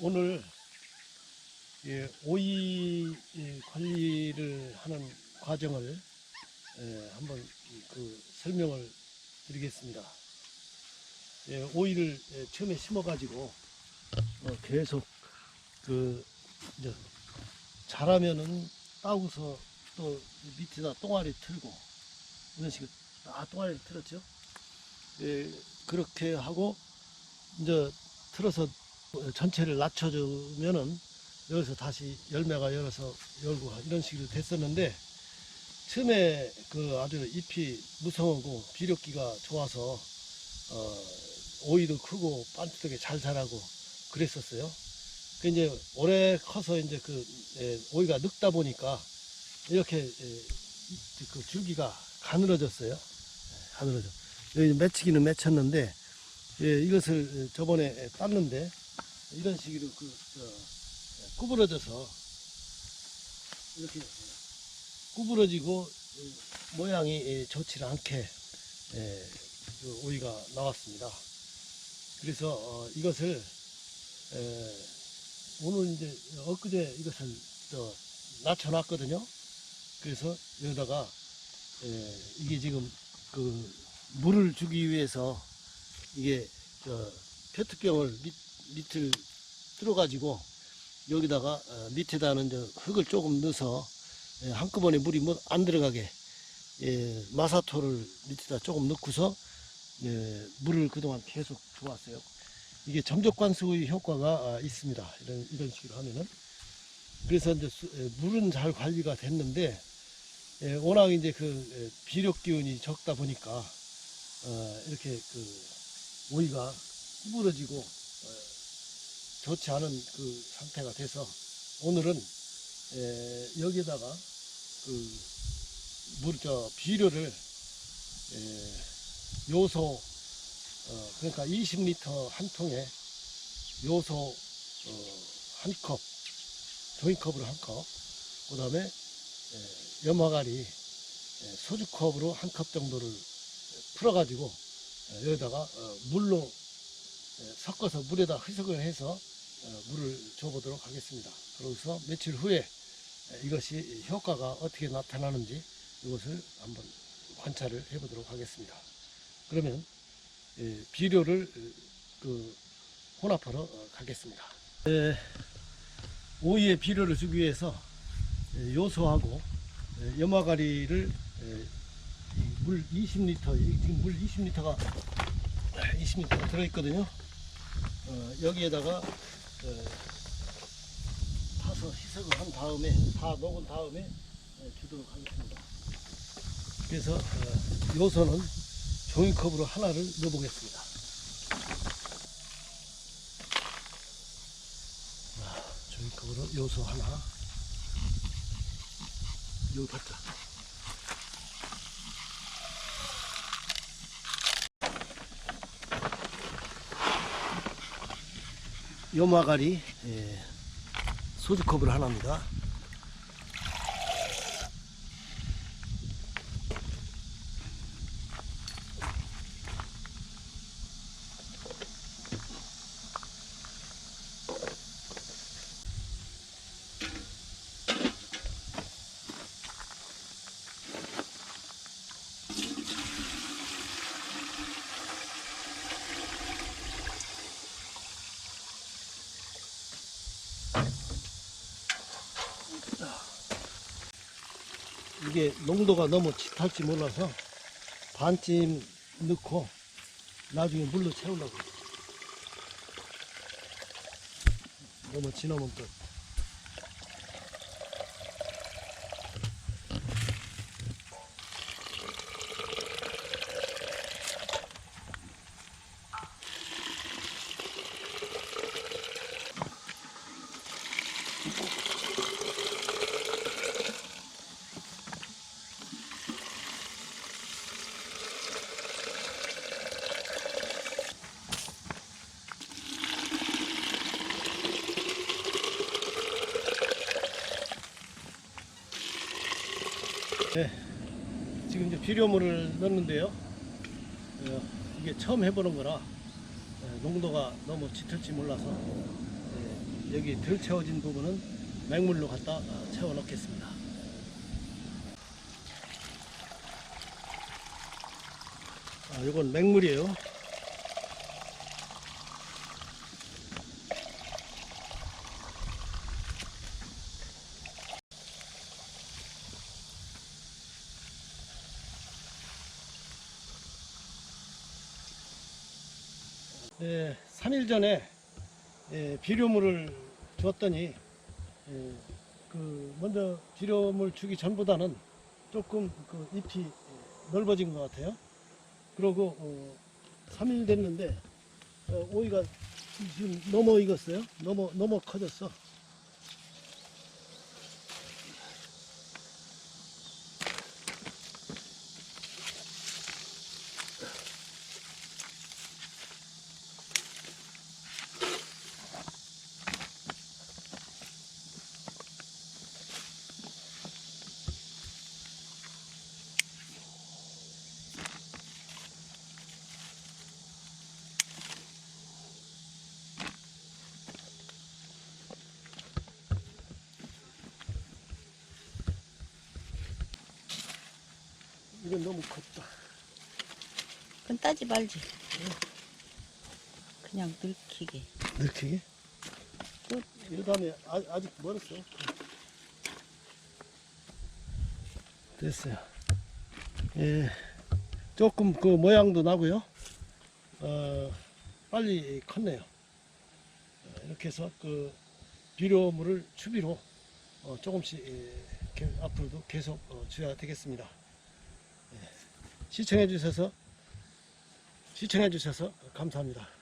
오늘 예, 오이 예, 관리를 하는 과정을 예, 한번 그 설명을 드리겠습니다. 예, 오이를 예, 처음에 심어가지고 어, 계속 그 이제 자라면은 따고서 또 밑에다 똥아리 틀고 이런 식으로 다 똥아리 틀었죠. 예, 그렇게 하고 이제 틀어서 전체를 낮춰주면은 여기서 다시 열매가 열어서 열고 이런 식으로 됐었는데 처음에 그 아주 잎이 무성하고 비료기가 좋아서 어, 오이도 크고 반듯하게 잘 자라고 그랬었어요. 그 이제 오래 커서 이제 그 예, 오이가 늙다 보니까 이렇게 예, 이- 그 줄기가 가늘어졌어요. 예, 가늘어져. 여기 맺히기는 맺혔는데 예, 이것을 저번에 땄는데 이런 식으로 그 저, 예, 구부러져서 이렇게 구부러지고 예, 모양이 예, 좋지 않게 예, 그 오이가 나왔습니다. 그래서 어, 이것을 에, 오늘 이제 엊그제 이것을 저 낮춰놨거든요. 그래서 여기다가 에, 이게 지금 그 물을 주기 위해서 이게 저 페트병을 밑, 밑을 뚫어가지고 여기다가 어, 밑에다는 저 흙을 조금 넣어서 예, 한꺼번에 물이 뭐안 들어가게 예, 마사토를 밑에다 조금 넣고서 예, 물을 그동안 계속 주었어요. 이게 점적관수의 효과가 아, 있습니다. 이런 이런 식으로 하면은 그래서 이제 물은 잘 관리가 됐는데 예, 워낙 이제 그 에, 비료 기운이 적다 보니까 어, 이렇게 그 오이가 구부러지고 어, 좋지 않은 그 상태가 돼서 오늘은 에, 여기에다가 그 물저 비료를 에, 요소 어, 그러니까 20리터 한 통에 요소 어, 한 컵, 종이컵으로 한 컵, 그 다음에 염화가리 에, 소주컵으로 한 컵 정도를 풀어가지고 어, 여기다가 어, 물로 에, 섞어서 물에다 희석을 해서 어, 물을 줘보도록 하겠습니다. 그래서 며칠 후에 에, 이것이 효과가 어떻게 나타나는지 이것을 한번 관찰을 해보도록 하겠습니다. 그러면 예, 비료를 어, 그 혼합하러 어, 가겠습니다. 예, 오이에 비료를 주기 위해서 예, 요소하고 예, 염화가리를 예, 이물 20리터 이 지금 물 20리터가 20리터가 들어있거든요. 어, 여기에다가 어, 타서 희석을 한 다음에 다 녹은 다음에 예, 주도록 하겠습니다. 그래서 어, 요소는 종이컵으로 하나를 넣어보겠습니다. 자, 종이컵으로 요소 하나. 여기 받자. 요마가리 예, 소주컵으로 하나입니다. 이게 농도가 너무 짙을지 몰라서 반쯤 넣고 나중에 물로 채우려고 너무 진하면 또 네, 지금 이제 비료물을 넣는데요. 어, 이게 처음 해보는 거라 예, 농도가 너무 짙을지 몰라서 예, 여기 덜 채워진 부분은 맹물로 갖다 어, 채워 넣겠습니다. 아, 이건 맹물이에요. 네, 3일 전에 예, 비료물을 줬더니 예, 그 먼저 비료물 주기 전보다는 조금 그 잎이 넓어진 것 같아요. 그리고 어, 3일 됐는데 어, 오이가 지금 넘어 익었어요. 넘어 넘어 커졌어. 이건 너무 컸다. 그건 따지 말지. 그냥 늙히게. 늙히게? 이 다음에 아, 아직 멀었어. 됐어요. 예, 조금 그 모양도 나고요. 어, 빨리 컸네요. 어, 이렇게 해서 그 비료물을 추비로 어, 조금씩 예, 게- 앞으로도 계속 어, 줘야 되겠습니다. 예, 시청해 주셔서 시청해 주셔서 감사합니다.